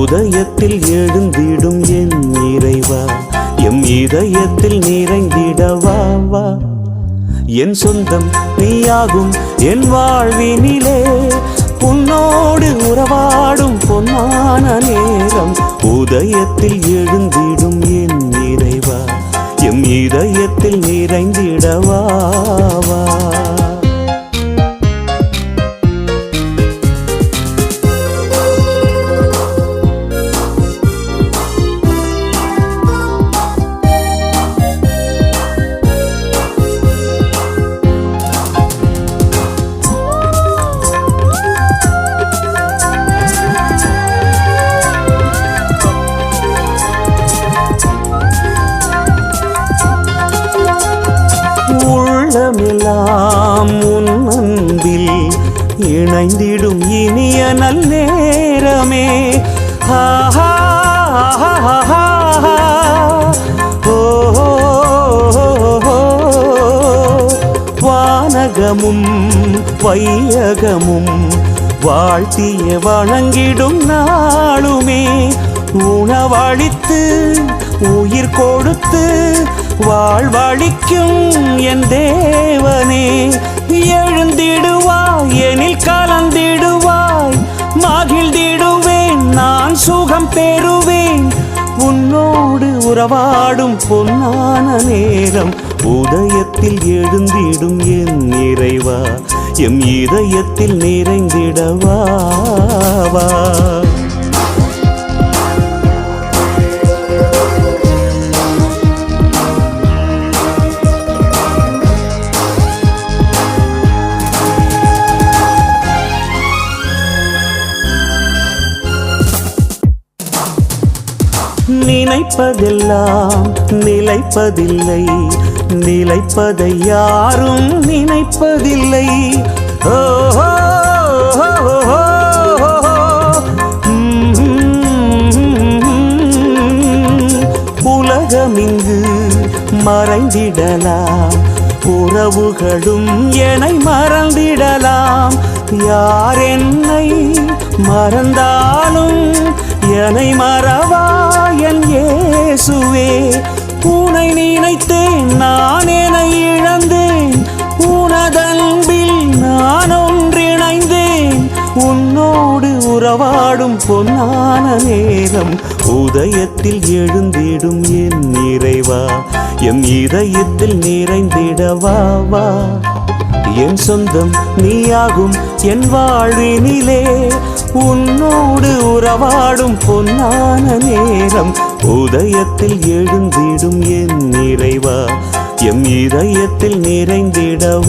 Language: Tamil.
உதயத்தில் எழுந்திடும் என் இறைவா எம் இதயத்தில் நிறைந்திடவா வா. என் சொந்தம் நீயாகும் என் வாழ்வினிலே உன்னோடு உறவாடும் பொன்னான நேரம். உதயத்தில் எழுந்திடும் என் இறைவா எம் இதயத்தில் நிறைந்திடவா. காலமெல்லாம் உன் அன்பில் இணைந்திடும் இனிய நல்லேரமே ஆஹா, ஆஹா, வானகமும் வையகமும் வாழ்த்திய வணங்கிடும் நாளுமே. உணவழித்து உயிர் கொடுத்து வாழ்வழிக்கும் என் தேவனே எழுந்திடுவாய் எனில் கலந்திடுவாய் மகிழ்ந்திடுவேன் நான் சுகம் பெறுவேன். உன்னோடு உறவாடும் பொன்னான நேரம் உதயத்தில் எழுந்திடும் என் இறைவா எம் இதயத்தில் நிறைந்திடவாவா நினைப்பதெல்லாம் நிலைப்பதில்லை. நிலைப்பதை யாரும் நினைப்பதில்லை. ஓ, உலகமிங்கு மறைந்திடலாம். உறவுகளும் என்னை மறந்திடலாம். யார் என்னை மறந்தாலும் என்னை மறவா என் இயேசுவே. உனை நினைத்தேன் நான் என்னை இழந்தேன். உனதன்பில் நான் ஒன்றிணைந்தேன். உன்னோடு உறவாடும் பொன்னான நேரம் உதயத்தில் எழுந்திடும் என் நிறைவா என் இதயத்தில் நிறைந்திடவா வா. என் சொந்தம் நீயாகும் என் வாழ்வினிலே. உன்னோடு உறவாடும் பொன்னான நேரம் உதயத்தில் எழுந்திடும் என் நிறைவா. எம் இதயத்தில் நிறைந்திடவாவா